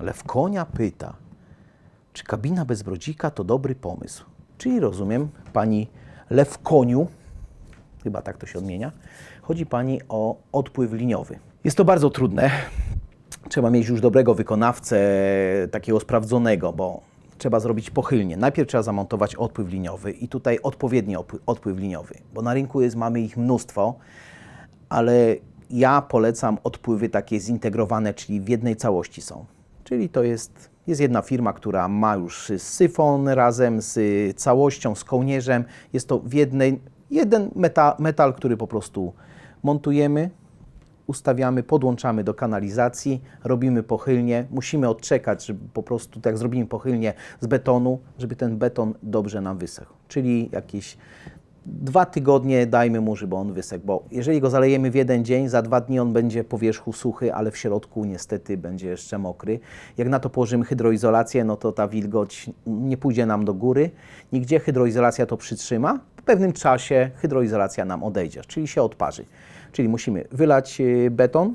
Lewkonia pyta, czy kabina bez brodzika to dobry pomysł? Czyli rozumiem, pani Lewkoniu, chyba tak to się odmienia, chodzi pani o odpływ liniowy. Jest to bardzo trudne. Trzeba mieć już dobrego wykonawcę, takiego sprawdzonego, bo trzeba zrobić pochylnie. Najpierw trzeba zamontować odpływ liniowy i tutaj odpowiedni odpływ liniowy, bo na rynku jest, mamy ich mnóstwo, ale ja polecam odpływy takie zintegrowane, czyli w jednej całości są. Czyli to jest, jest jedna firma, która ma już syfon razem z całością, z kołnierzem. Jest to w jednej, jeden meta, metal, który po prostu montujemy, ustawiamy, podłączamy do kanalizacji, robimy pochylnie. Musimy odczekać, żeby po prostu, tak jak zrobimy pochylnie z betonu, żeby ten beton dobrze nam wysechł. Czyli jakieś dwa tygodnie dajmy mu, żeby on wysechł, bo jeżeli go zalejemy w jeden dzień, za dwa dni on będzie po wierzchu suchy, ale w środku niestety będzie jeszcze mokry. Jak na to położymy hydroizolację, no to ta wilgoć nie pójdzie nam do góry. Nigdzie hydroizolacja to przytrzyma. W pewnym czasie hydroizolacja nam odejdzie, czyli się odparzy. Czyli musimy wylać y, beton,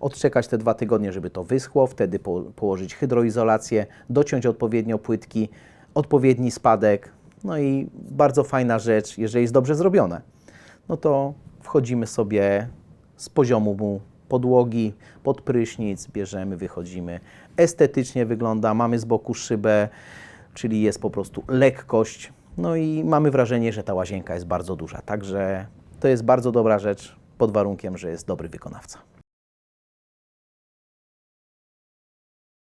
odczekać te dwa tygodnie, żeby to wyschło, wtedy po, położyć hydroizolację, dociąć odpowiednio płytki, odpowiedni spadek. No i bardzo fajna rzecz, jeżeli jest dobrze zrobione, no to wchodzimy sobie z poziomu mu podłogi pod prysznic, bierzemy, wychodzimy. Estetycznie wygląda, mamy z boku szybę, czyli jest po prostu lekkość. No i mamy wrażenie, że ta łazienka jest bardzo duża. Także to jest bardzo dobra rzecz pod warunkiem, że jest dobry wykonawca.